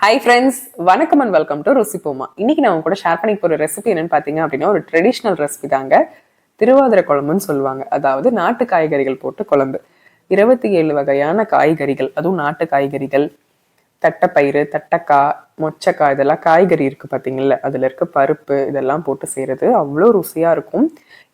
Hi friends வணக்கம் and welcome to ருசிப்போமா இன்னைக்கு நான் கூட ஷேர் பண்ணி போகிற ரெசிபி என்னன்னு பார்த்தீங்க அப்படின்னா ஒரு ட்ரெடிஷ்னல் ரெசிபி தாங்க. திருவாதிரை குழம்புன்னு சொல்லுவாங்க. அதாவது நாட்டு காய்கறிகள் போட்டு குழம்பு. இருபத்தி ஏழு வகையான காய்கறிகள். அதுவும் நாட்டு காய்கறிகள். தட்டைப்பயிறு தட்டைக்காய் மொச்சக்காய் இதெல்லாம் காய்கறி இருக்குது பார்த்தீங்களா அதில் இருக்க பருப்பு இதெல்லாம் போட்டு செய்கிறது அவ்வளோ ருசியாக இருக்கும்.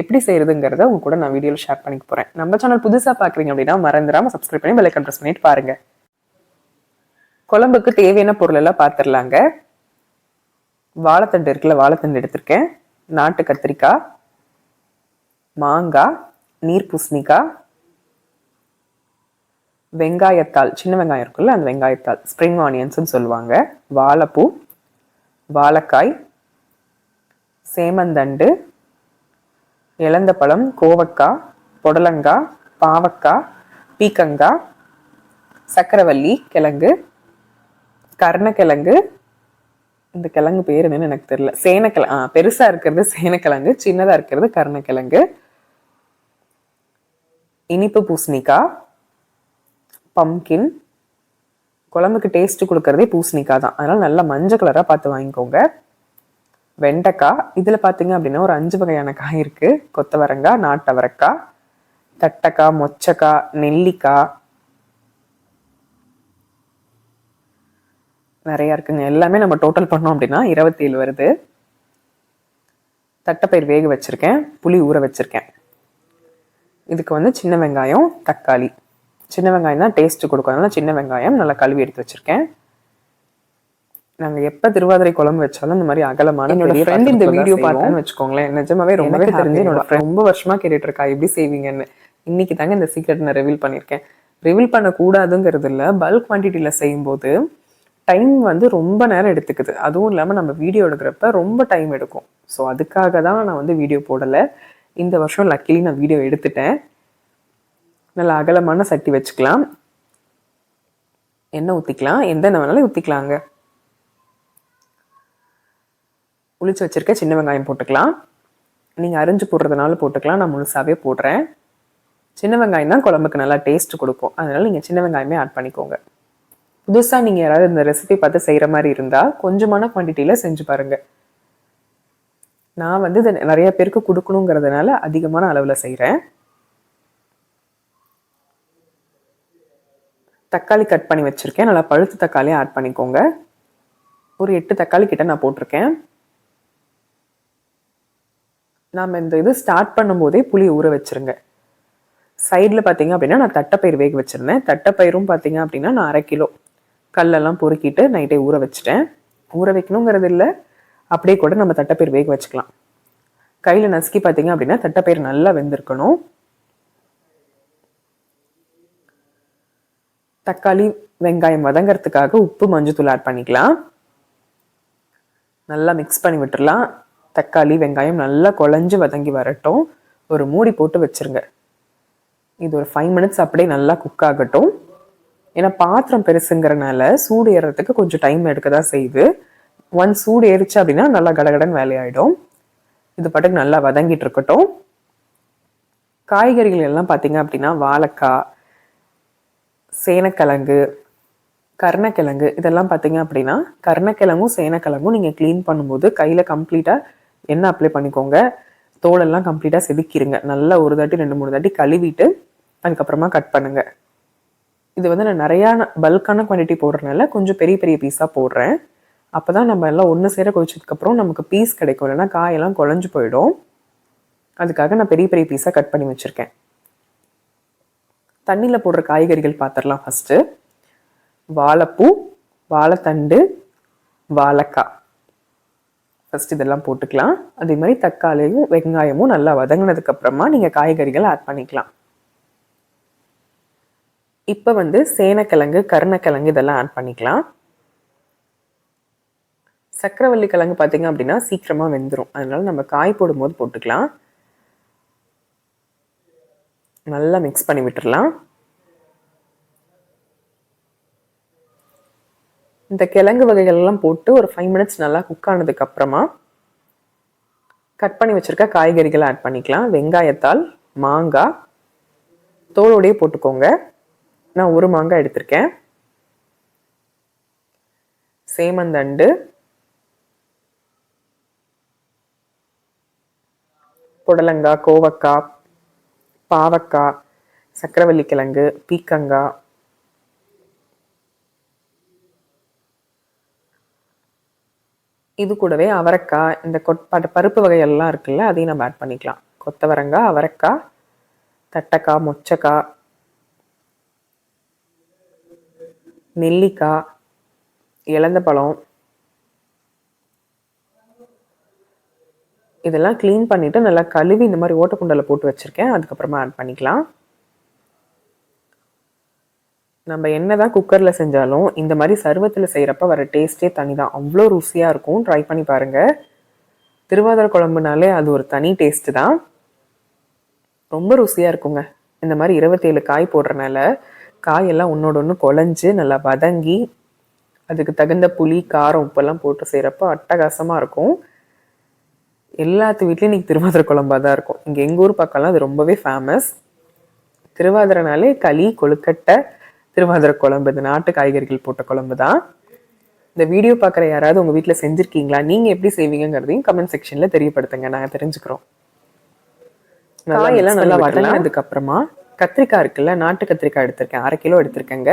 எப்படி செய்கிறதுங்கிறத உங்க கூட நான் வீடியோவில் ஷேர் பண்ணிக்க போகிறேன் நம்ம சேனல் புதுசாக பார்க்குறீங்க அப்படின்னா மறந்துடாமல் சப்ஸ்கிரைப் பண்ணி பெல்லைக்கன் ப்ரெஸ் பண்ணிட்டு பாருங்க. குழம்புக்கு தேவையான பொருள் எல்லாம் பார்த்துடலாங்க வாழைத்தண்டு இருக்குல்ல வாழைத்தண்டு எடுத்திருக்கேன். நாட்டு கத்திரிக்காய் மாங்காய் நீர் பூசணிக்காய் வெங்காயத்தாள் சின்ன வெங்காயம் இருக்குல்ல அந்த வெங்காயத்தாள் ஸ்ப்ரிங் ஆனியன்ஸ்னு சொல்லுவாங்க. வாழைப்பூ வாழைக்காய் சேமந்தண்டு இளந்தப்பழம் கோவக்காய் புடலங்காய் பாவக்காய் பீக்கங்காய் சக்கரவள்ளி கிழங்கு கருணக்கிழங்கு. இந்த கிழங்கு பேர் என்னன்னு எனக்கு தெரியல. சேனக்கிழ ஆ பெருசாக இருக்கிறது சேனக்கிழங்கு சின்னதாக இருக்கிறது கருணக்கிழங்கு. இனிப்பு பூசணிக்காய் பம்கின் குழம்புக்கு டேஸ்ட் கொடுக்கறதே பூசணிக்காய் தான். அதனால் நல்லா மஞ்சள் கலராக பார்த்து வாங்கிக்கோங்க. வெண்டைக்காய் இதில் பார்த்தீங்க அப்படின்னா ஒரு அஞ்சு வகையான காய் இருக்குது கொத்தவரங்காய் நாட்டவரக்காய் தட்டைக்காய் மொச்சக்காய் நெல்லிக்காய் நிறைய இருக்குங்க. எல்லாமே நம்ம டோட்டல் பண்ணோம் அப்படின்னா இருபத்தி ஏழு வருது. தட்டைப்பயிர் வேக வச்சிருக்கேன். புளி ஊற வச்சிருக்கேன். இதுக்கு வந்து சின்ன வெங்காயம் தக்காளி. சின்ன வெங்காயம் தான் டேஸ்ட் கொடுக்கும். அதனால சின்ன வெங்காயம் நல்லா கழுவி எடுத்து வச்சிருக்கேன். நாங்க எப்ப திருவாதிரை குழம்பு வச்சாலும் இந்த மாதிரி அகலமான என்னோட ஃப்ரெண்ட் இந்த வீடியோ பார்த்தேன்னு வச்சுக்கோங்களேன். நிஜமாவே ரொம்பவே தெரிஞ்சு என்னோட ரொம்ப வருஷமா கேட்டுட்டு இருக்கா எப்படி செய்வீங்கன்னு? இன்னைக்கு தாங்க இந்த சீக்ரெட் நான் ரிவீல் பண்ணியிருக்கேன். ரிவீல் பண்ணக்கூடாதுங்கிறது இல்லை பல்க் குவான்டிட்டியில் செய்யும்போது டைம் வந்து ரொம்ப நேரம் எடுத்துக்குது. அதுவும் இல்லாமல் நம்ம வீடியோ எடுக்கிறப்ப ரொம்ப டைம் எடுக்கும். ஸோ அதுக்காக தான் நான் வந்து வீடியோ போடலை. இந்த வருஷம் லக்கிலி நான் வீடியோ எடுத்துட்டேன். நல்ல அகலமான சட்டி வச்சுக்கலாம். எண்ணெய் ஊற்றிக்கலாம் எந்த எண்ணெய் வேணாலும் ஊற்றிக்கலாங்க உளிச்சு வச்சுருக்க சின்ன வெங்காயம் போட்டுக்கலாம். நீங்கள் அரிஞ்சு போடுறதுனால போட்டுக்கலாம். நான் முழுசாகவே போடுறேன். சின்ன வெங்காயம் தான் குழம்புக்கு நல்லா டேஸ்ட் கொடுக்கும். அதனால் நீங்கள் சின்ன வெங்காயமே ஆட் பண்ணிக்கோங்க. புதுசாக நீங்கள் யாராவது இந்த ரெசிபி பார்த்து செய்கிற மாதிரி இருந்தால் கொஞ்சமான குவான்டிட்டியில் செஞ்சு பாருங்கள் நான் வந்து இதை நிறைய பேருக்கு கொடுக்கணுங்கிறதுனால அதிகமான அளவில் செய்கிறேன் தக்காளி கட் பண்ணி வச்சுருக்கேன். நல்லா பழுத்து தக்காளியை ஆட் பண்ணிக்கோங்க. ஒரு எட்டு தக்காளி கிட்ட நான் போட்டிருக்கேன். நாம் இந்த இது ஸ்டார்ட் பண்ணும்போதே புளி ஊற வச்சிருங்க. சைடில் பார்த்தீங்க அப்படின்னா நான் தட்டைப்பயிர் வேக வச்சுருந்தேன். தட்டைப்பயிரும் பார்த்தீங்க அப்படின்னா நான் அரை கிலோ. கல்லெல்லாம் பொறுக்கிட்டு நைட்டே ஊற வச்சுட்டேன். ஊற வைக்கணுங்கிறது இல்லை அப்படியே கூட நம்ம தட்டைப்பயிர் வேக வச்சுக்கலாம். கையில் நசுக்கி பார்த்தீங்க அப்படின்னா தட்டைப்பயிர் நல்லா வெந்திருக்கணும். தக்காளி வெங்காயம் வதங்கிறதுக்காக உப்பு மஞ்சத்தூள் ஆட் பண்ணிக்கலாம். நல்லா மிக்ஸ் பண்ணி விட்டுடலாம் தக்காளி வெங்காயம் நல்லா குழஞ்சி வதங்கி வரட்டும். ஒரு மூடி போட்டு வச்சிருங்க. இது ஒரு ஃபைவ் மினிட்ஸ் அப்படியே நல்லா குக் ஆகட்டும். ஏன்னா பாத்திரம் பெருசுங்கிறனால சூடு ஏறுறதுக்கு கொஞ்சம் டைம் எடுக்க தான் செய்யுது. ஒன் சூடு ஏறிச்சு அப்படின்னா நல்லா கடகடன் வேலையாயிடும். இது பாட்டுக்கு நல்லா வதங்கிட்டு இருக்கட்டும். காய்கறிகள் எல்லாம் பார்த்தீங்க அப்படின்னா வாழைக்காய் சேனக்கிழங்கு கருணக்கிழங்கு இதெல்லாம் பார்த்தீங்க அப்படின்னா கருணக்கிழங்கும் சேனக்கிழங்கும் நீங்கள் க்ளீன் பண்ணும்போது கையில் கம்ப்ளீட்டாக எண்ணெய் அப்ளை பண்ணிக்கோங்க. தோலெல்லாம் கம்ப்ளீட்டாக செதுக்கிடுங்க நல்லா ஒரு தாட்டி ரெண்டு மூணு தாட்டி கழுவிட்டு அதுக்கப்புறமா கட் பண்ணுங்கள் இது வந்து நான் நிறையா பல்கான குவான்டிட்டி போடுறதுனால கொஞ்சம் பெரிய பெரிய பீஸாக போடுறேன். அப்போ தான் நம்ம எல்லாம் ஒன்று சேர கொதிச்சதுக்கப்புறம் நமக்கு பீஸ் கிடைக்கும். இல்லைன்னா காயெல்லாம் குழஞ்சு போயிடும். அதுக்காக நான் பெரிய பெரிய பீஸாக கட் பண்ணி வச்சுருக்கேன். தண்ணியில் போடுற காய்கறிகள் பார்த்துடலாம் ஃபஸ்ட்டு வாழைப்பூ வாழைத்தண்டு வாழைக்காய். ஃபஸ்ட் இதெல்லாம் போட்டுக்கலாம். அதே மாதிரி தக்காளியும் வெங்காயமும் நல்லா வதங்கினதுக்கப்புறமா நீங்கள் காய்கறிகள் ஆட் பண்ணிக்கலாம். இப்போ வந்து சேனக்கிழங்கு கருணக்கிழங்கு இதெல்லாம் ஆட் பண்ணிக்கலாம். சக்கரவள்ளி கிழங்கு பார்த்தீங்க அப்படின்னா சீக்கிரமாக வெந்துடும் அதனால நம்ம காய் போடும்போது போட்டுக்கலாம். நல்லா மிக்ஸ் பண்ணி விட்டுறலாம். இந்த கிழங்கு வகைகள் எல்லாம் போட்டு ஒரு ஃபைவ் மினிட்ஸ் நல்லா குக் ஆனதுக்கு அப்புறமா கட் பண்ணி வச்சிருக்க காய்கறிகளை ஆட் பண்ணிக்கலாம். வெங்காயத்தால் மாங்காய் தோலோடையே போட்டுக்கோங்க. நான் ஒரு மாங்காய் எடுத்திருக்கேன். சேமந்தண்டு புடலங்காய் கோவக்காய் பாவக்காய் சக்கரவள்ளி கிழங்கு பீக்கங்காய் இது கூடவே அவரைக்காய் இந்த கொட்பாட்டு பருப்பு வகையெல்லாம் இருக்குல்ல அதையும் நம்ம ஆட் பண்ணிக்கலாம். கொத்தவரங்காய் அவரைக்காய் தட்டைக்காய் மொச்சக்காய் நெல்லிக்காய் இலந்த பழம் இதெல்லாம் க்ளீன் பண்ணிவிட்டு நல்லா கழுவி இந்த மாதிரி ஓட்டக்குண்டலில் போட்டு வச்சுருக்கேன். அதுக்கப்புறமா ஆட் பண்ணிக்கலாம். நம்ம என்னதான் குக்கரில் செஞ்சாலும் இந்த மாதிரி சருவத்தில் செய்கிறப்ப வர டேஸ்ட்டே தனி தான் அவ்வளோ ருசியாக இருக்கும். ட்ரை பண்ணி பாருங்கள் திருவாதிரை குழம்புனாலே அது ஒரு தனி டேஸ்ட்டு தான். ரொம்ப ருசியாக இருக்குங்க. இந்த மாதிரி இருபத்தேழு காய் போடுறனால காயெல்லாம் ஒன்றோட ஒன்று குழஞ்சு நல்லா வதங்கி அதுக்கு தகுந்த புளி காரம் உப்பெல்லாம் போட்டு செய்கிறப்ப அட்டகாசமாக இருக்கும். எல்லாத்து வீட்லேயும் இன்றைக்கி திருவாதிரை குழம்பாக தான் இருக்கும். இங்கே எங்கள் ஊர் பக்கம்லாம் அது ரொம்பவே ஃபேமஸ் திருவாதிரைனாலே களி கொழுக்கட்டை திருவாதிரை குழம்பு. இந்த நாட்டு காய்கறிகள் போட்ட குழம்பு தான் இந்த வீடியோ பார்க்குற யாராவது உங்கள் வீட்டில் செஞ்சுருக்கீங்களா? நீங்கள் எப்படி செய்வீங்கிறதையும் கமெண்ட் செக்ஷனில் தெரியப்படுத்துங்க. நாங்கள் தெரிஞ்சுக்கிறோம். காயெல்லாம் நல்லா வதங்கினதுக்கு அப்புறமா கத்திரிக்காய் இருக்குல்ல நாட்டு கத்திரிக்காய் எடுத்திருக்கேன். அரை கிலோ எடுத்திருக்கேங்க.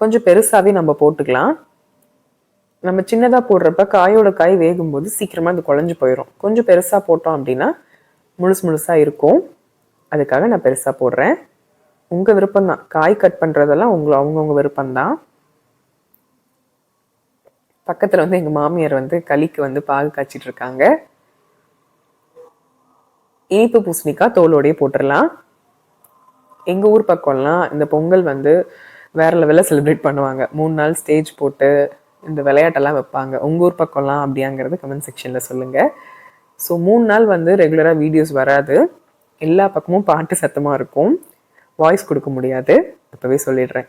கொஞ்சம் பெருசாகவே நம்ம போட்டுக்கலாம். நம்ம சின்னதாக போடுறப்ப காயோட காய் வேகும்போது சீக்கிரமாக அது குழஞ்சு போயிடும் கொஞ்சம் பெருசாக போட்டோம் அப்படின்னா முழுசு முழுசாக இருக்கும். அதுக்காக நான் பெருசாக போடுறேன். உங்கள் விருப்பம் தான் காய் கட் பண்ணுறதெல்லாம் உங்களை அவங்கவுங்க விருப்பம்தான். பக்கத்தில் வந்து எங்கள் மாமியார் வந்து களிக்கு வந்து பால் காய்ச்சிட்டு இருக்காங்க. இனிப்பு பூசணிக்காய் தோலோடையே போட்டுடலாம் எங்கள் ஊர் பக்கம்லாம் இந்த பொங்கல் வந்து வேற லெவலில் செலிப்ரேட் பண்ணுவாங்க. மூணு நாள் ஸ்டேஜ் போட்டு இந்த விளையாட்டெல்லாம் வைப்பாங்க. உங்கள் ஊர் பக்கம்லாம் அப்படியாங்கிறது கமெண்ட் செக்ஷனில் சொல்லுங்கள் ஸோ மூணு நாள் வந்து ரெகுலராக வீடியோஸ் வராது. எல்லா பக்கமும் பாட்டு சத்தமாக இருக்கும். வாய்ஸ் கொடுக்க முடியாது. இப்போவே சொல்லிடுறேன்.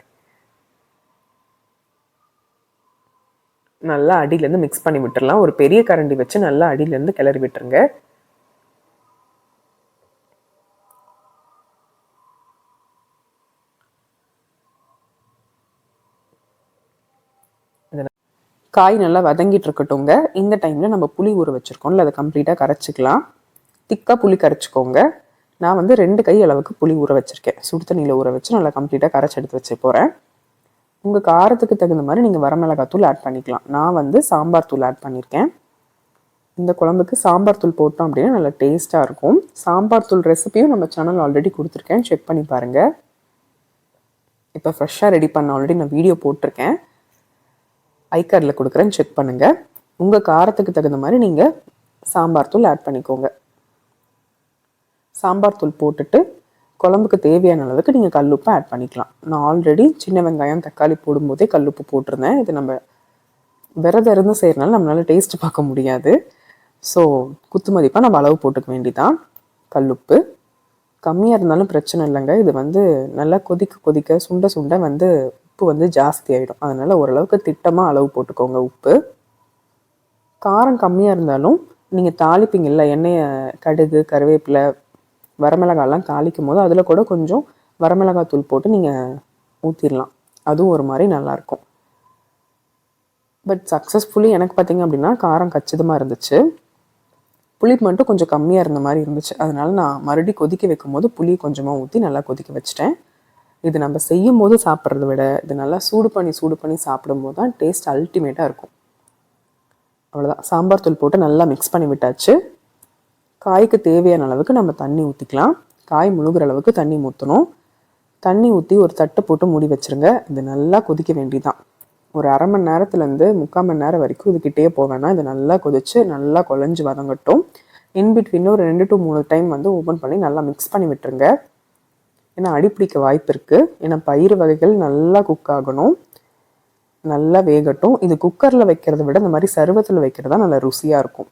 நல்லா அடியிலேருந்து மிக்ஸ் பண்ணி விட்டுடலாம் ஒரு பெரிய கரண்டி வச்சு நல்லா அடியிலேருந்து கிளறி விட்டுருங்க. காய் நல்லா வதங்கிட்டு இருக்கட்டும்ங்க. இந்த டைமில் நம்ம புளி ஊற வச்சுருக்கோம்ல அதை கம்ப்ளீட்டாக கரைச்சிக்கலாம். திக்காக புளி கரைச்சிக்கோங்க. நான் வந்து ரெண்டு கை அளவுக்கு புளி ஊற வச்சுருக்கேன். சுடு தண்ணியில் ஊற வச்சு நல்லா கம்ப்ளீட்டாக கரைச்சி எடுத்து வச்சு போகிறேன் உங்கள் காரத்துக்கு தகுந்த மாதிரி நீங்கள் வரமிளகாய் தூள் ஆட் பண்ணிக்கலாம். நான் வந்து சாம்பார் தூள் ஆட் பண்ணியிருக்கேன் இந்த குழம்புக்கு சாம்பார் தூள் போட்டோம் அப்படின்னா நல்லா டேஸ்ட்டாக இருக்கும். சாம்பார் தூள் ரெசிபியும் நம்ம சேனல் ஆல்ரெடி கொடுத்துருக்கேன். செக் பண்ணி பாருங்கள் இப்போ ஃப்ரெஷ்ஷாக ரெடி பண்ண ஆல்ரெடி நான் வீடியோ போட்டிருக்கேன். ஐ கார்டில் கொடுக்குறேன்னு செக் பண்ணுங்கள் உங்கள் காரத்துக்கு தகுந்த மாதிரி நீங்கள் சாம்பார் தூள் ஆட் பண்ணிக்கோங்க. சாம்பார் தூள் போட்டுட்டு குழம்புக்கு தேவையான அளவுக்கு நீங்கள் கல்லுப்பு ஆட் பண்ணிக்கலாம். நான் ஆல்ரெடி சின்ன வெங்காயம் தக்காளி போடும்போதே கல்லுப்பு போட்டிருந்தேன். இது நம்ம விரதம் இருந்து செய்கிறனால நம்மளால் டேஸ்ட் பார்க்க முடியாது. ஸோ குத்து மதிப்பாக நம்ம அளவு போட்டுக்க வேண்டிதான். கல்லுப்பு கம்மியாக இருந்தாலும் பிரச்சனை இல்லைங்க. இது வந்து நல்லா கொதிக்க கொதிக்க சுண்ட சுண்ட வந்து உப்பு வந்து ஜாஸ்தி ஆகிடும் அதனால் ஓரளவுக்கு திட்டமாக அளவு போட்டுக்கோங்க உப்பு. காரம் கம்மியாக இருந்தாலும் நீங்கள் தாளிப்பீங்கல்ல எண்ணெயை கடுகு கருவேப்பிலை வரமிளகாலாம் தாளிக்கும் போது அதில் கூட கொஞ்சம் வரமிளகாய் தூள் போட்டு நீங்கள் ஊற்றிடலாம் அதுவும் ஒரு மாதிரி நல்லாயிருக்கும் பட் சக்ஸஸ்ஃபுல்லி எனக்கு பார்த்தீங்க அப்படின்னா காரம் கச்சிதமாக இருந்துச்சு. புளி மட்டும் கொஞ்சம் கம்மியாக இருந்த மாதிரி இருந்துச்சு. அதனால் நான் மறுபடியும் கொதிக்க வைக்கும் போது புளி கொஞ்சமாக ஊற்றி நல்லா கொதிக்க வச்சுட்டேன். இது நம்ம செய்யும் போது சாப்பிட்றத விட இது நல்லா சூடு பண்ணி சூடு பண்ணி சாப்பிடும்போது தான் டேஸ்ட் அல்டிமேட்டாக இருக்கும். அவ்வளோதான் சாம்பார் தூள் போட்டு நல்லா மிக்ஸ் பண்ணி விட்டாச்சு. காய்க்கு தேவையான அளவுக்கு நம்ம தண்ணி ஊற்றிக்கலாம் காய் முழுகிற அளவுக்கு தண்ணி ஊற்றணும் தண்ணி ஊற்றி ஒரு தட்டு போட்டு மூடி வச்சுருங்க. இது நல்லா கொதிக்க வேண்டிதான். ஒரு அரை மணி நேரத்துலேருந்து முக்கால் மணி நேரம் வரைக்கும் இதுக்கிட்டே போவேன்னா இது நல்லா கொதிச்சு நல்லா குழஞ்சி வதங்கட்டும். இன்பிட்வீன் ஒரு ரெண்டு டு மூணு டைம் வந்து ஓப்பன் பண்ணி நல்லா மிக்ஸ் பண்ணி விட்டுருங்க. ஏன்னா அடிப்பிடிக்க வாய்ப்பு இருக்குது ஏன்னா பயிர் வகைகள் நல்லா குக் ஆகணும். நல்லா வேகட்டும். இது குக்கரில் வைக்கிறத விட இந்த மாதிரி சருவத்தில் வைக்கிறது தான் நல்லா ருசியாக இருக்கும்.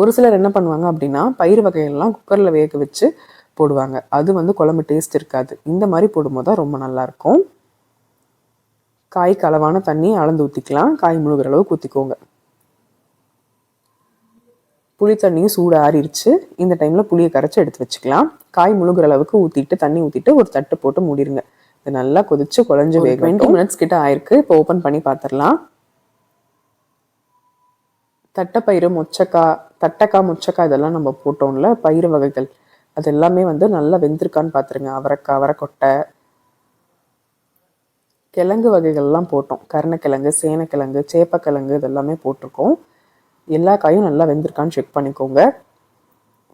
ஒரு சிலர் என்ன பண்ணுவாங்க அப்படின்னா பயிர் வகைகள்லாம் குக்கரில் வேக வச்சு போடுவாங்க. அது வந்து குழம்பு டேஸ்ட் இருக்காது. இந்த மாதிரி போடும்போது தான் ரொம்ப நல்லாயிருக்கும் காய்க்கு அளவான தண்ணி அளந்து ஊற்றிக்கலாம் காய் முழுகிற அளவுக்கு ஊற்றிக்கோங்க புளி தண்ணியும் சூடு ஆறிடுச்சு இந்த டைமில் புளியை கரைச்சி எடுத்து வச்சுக்கலாம். காய் முழுகிற அளவுக்கு ஊற்றிட்டு தண்ணி ஊற்றிட்டு ஒரு தட்டு போட்டு மூடிடுங்க இது நல்லா கொதிச்சு குழஞ்சு வேக டுவெண்ட்டி மினிட்ஸ் கிட்ட ஆயிருக்கு. இப்போ ஓப்பன் பண்ணி பார்த்துடலாம் தட்டைப்பயிறு மொச்சக்காய் தட்டைக்காய் மொச்சக்காய் இதெல்லாம் நம்ம போட்டோம்ல பயிறு வகைகள். அது எல்லாமே வந்து நல்லா வெந்திருக்கான்னு பார்த்துருங்க அவரைக்காய் அவரைக்கொட்டை. கிழங்கு வகைகள்லாம் போட்டோம். கருணக்கிழங்கு சேனக்கிழங்கு சேப்பக்கிழங்கு இதெல்லாமே போட்டிருக்கோம். எல்லா காயும் நல்லா வெந்திருக்கான்னு செக் பண்ணிக்கோங்க.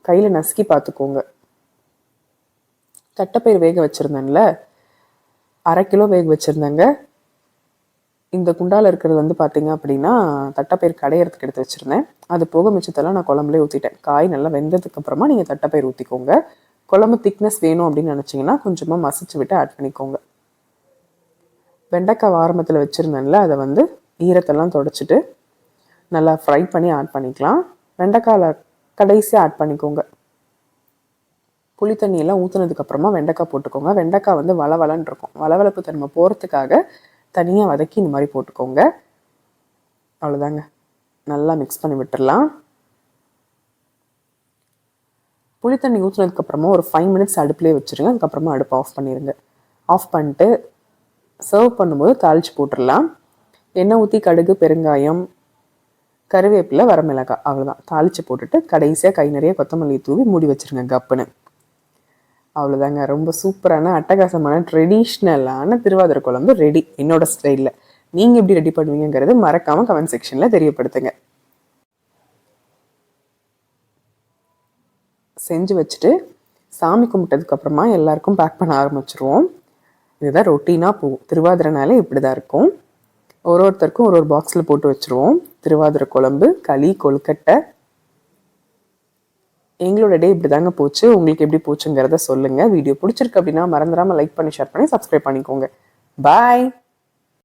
கையில் நசுக்கி பார்த்துக்கோங்க. தட்டைப்பயிர் வேக வச்சுருந்தேன்ல அரை கிலோ வேக வச்சுருந்தேங்க. இந்த குண்டால இருக்கிறது வந்து பார்த்தீங்க அப்படின்னா தட்டைப்பயிர் கடையிறதுக்கு எடுத்து வச்சுருந்தேன். அது போக மிச்சத்தெல்லாம் நான் குழம்புலேயே ஊற்றிட்டேன் காய் நல்லா வெந்ததுக்கப்புறமா நீங்கள் தட்டைப்பயிர் ஊற்றிக்கோங்க குழம்பு திக்னஸ் வேணும் அப்படின்னு நினச்சிங்கன்னா கொஞ்சமாக மசிச்சு விட்டு ஆட் பண்ணிக்கோங்க. வெண்டைக்காய் ஆரம்பத்தில் வச்சுருந்தேன்ல அதை வந்து ஈரத்தெல்லாம் தொடச்சிட்டு நல்லா ஃப்ரை பண்ணி ஆட் பண்ணிக்கலாம். வெண்டைக்காயில் கடைசியாக ஆட் பண்ணிக்கோங்க. புளி தண்ணியெல்லாம் ஊற்றுனதுக்கப்புறமா வெண்டைக்காய் போட்டுக்கோங்க. வெண்டைக்காய் வந்து வளவலன்னு இருக்கும். வளவளப்பு தன்மை போகிறதுக்காக தனியாக வதக்கி இந்த மாதிரி போட்டுக்கோங்க. அவ்வளோதாங்க நல்லா மிக்ஸ் பண்ணி விட்டுடலாம் புளி தண்ணி ஊற்றுனதுக்கப்புறமா ஒரு ஃபைவ் மினிட்ஸ் அடுப்புலேயே வச்சுருங்க. அதுக்கப்புறமா அடுப்பு ஆஃப் பண்ணிடுங்க ஆஃப் பண்ணிட்டு சர்வ் பண்ணும்போது தாளித்து போட்டுடலாம் எண்ணெய் ஊற்றி கடுகு பெருங்காயம் கருவேப்பிலை வரமிளகாய் அவ்வளோதான் தாளித்து போட்டுட்டு கடைசியாக கை நிறைய கொத்தமல்லி தூவி மூடி வச்சுருங்க கப்புன்னு. அவ்வளோதாங்க ரொம்ப சூப்பரான அட்டகாசமான ட்ரெடிஷ்னலான திருவாதிரை குழம்பு ரெடி என்னோட ஸ்டைலில் நீங்கள் எப்படி ரெடி பண்ணுவீங்கிறது மறக்காமல் கமெண்ட் செக்ஷனில் தெரியப்படுத்துங்க. செஞ்சு வச்சுட்டு சாமி கும்பிட்டதுக்கப்புறமா எல்லாருக்கும் பேக் பண்ண ஆரம்பிச்சிருவோம். இதுதான் ரொட்டீனாக போகும். திருவாதிரைனாலே இப்படி தான் இருக்கும். ஒரு ஒருத்தருக்கும் ஒரு ஒரு பாக்ஸில் போட்டு வச்சுருவோம். திருவாதிரை குழம்பு களி கொழுக்கட்டை. எங்களோட டே இப்படி தாங்க போச்சு. உங்களுக்கு எப்படி போச்சுங்கிறத சொல்லுங்கள் வீடியோ பிடிச்சிருக்கு அப்படின்னா மறந்துடாமல் லைக் பண்ணி ஷேர் பண்ணி சப்ஸ்கிரைப் பண்ணிக்கோங்க. பாய்